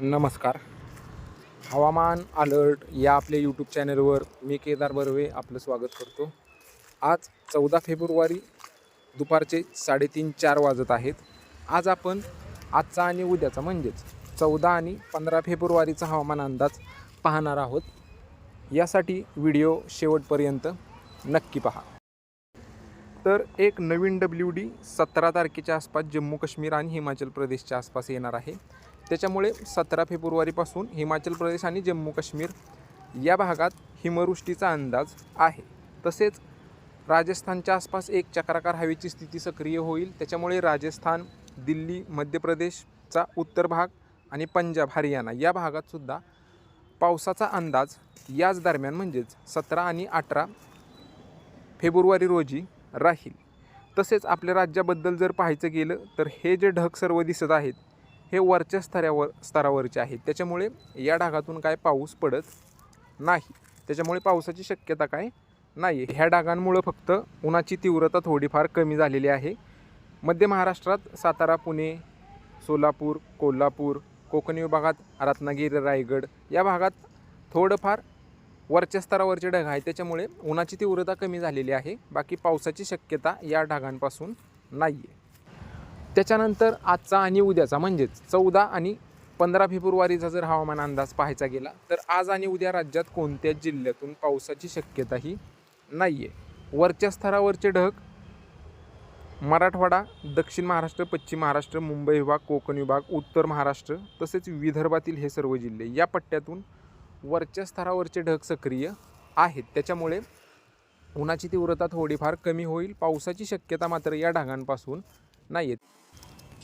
नमस्कार. हवामान अलर्ट या आपल्या यूट्यूब चॅनलवर मी केदार बर्वे आपलं स्वागत करतो. आज चौदा फेब्रुवारी दुपारचे साडेतीन चार वाजत आहेत. आज आपण आजचा आणि उद्याचा म्हणजेच चौदा आणि पंधरा फेब्रुवारीचा हवामान अंदाज पाहणार आहोत. यासाठी व्हिडिओ शेवटपर्यंत नक्की पहा. तर एक नवीन डब्ल्यू डी सतरा तारखेच्या आसपास जम्मू काश्मीर आणि हिमाचल प्रदेशच्या आसपास येणार आहे. त्याच्यामुळे सतरा फेब्रुवारीपासून हिमाचल प्रदेश आणि जम्मू काश्मीर या भागात हिमवृष्टीचा अंदाज आहे. तसेच राजस्थानच्या आसपास एक चक्राकार हवेची स्थिती सक्रिय होईल. त्याच्यामुळे राजस्थान दिल्ली मध्य प्रदेशचा उत्तर भाग आणि पंजाब हरियाणा या भागातसुद्धा पावसाचा अंदाज याच दरम्यान म्हणजेच सतरा आणि अठरा फेब्रुवारी रोजी राहील. तसेच आपल्या राज्याबद्दल जर पाहायचं गेलं तर हे जे ढग सर्व दिसत आहेत हे वरच्या स्तरावर स्तरावरचे आहेत. त्याच्यामुळे या ढगातून काय पाऊस पडत नाही. त्याच्यामुळे पावसाची शक्यता काय नाही आहे ह्या ढगांमुळं फक्त उन्हाची तीव्रता थोडीफार कमी झालेली आहे. मध्य महाराष्ट्रात सातारा पुणे सोलापूर कोल्हापूर कोकणी विभागात रत्नागिरी रायगड या भागात थोडंफार वरच्या स्तरावरचे ढग आहे त्याच्यामुळे उन्हाची तीव्रता कमी झालेली आहे. बाकी पावसाची शक्यता या ढगांपासून नाही आहे त्याच्यानंतर आजचा आणि उद्याचा म्हणजेच चौदा आणि पंधरा फेब्रुवारीचा जर हवामान अंदाज पाहायचा गेला तर आज आणि उद्या राज्यात कोणत्याच जिल्ह्यातून पावसाची शक्यताही नाही आहे वरच्या स्तरावरचे ढग मराठवाडा दक्षिण महाराष्ट्र पश्चिम महाराष्ट्र मुंबई विभाग कोकण विभाग उत्तर महाराष्ट्र तसेच विदर्भातील हे सर्व जिल्हे या पट्ट्यातून वरच्या स्तरावरचे ढग सक्रिय आहेत. त्याच्यामुळे उन्हाची तीव्रता थोडीफार कमी होईल पावसाची शक्यता मात्र या ढगांपासून नाही आहेत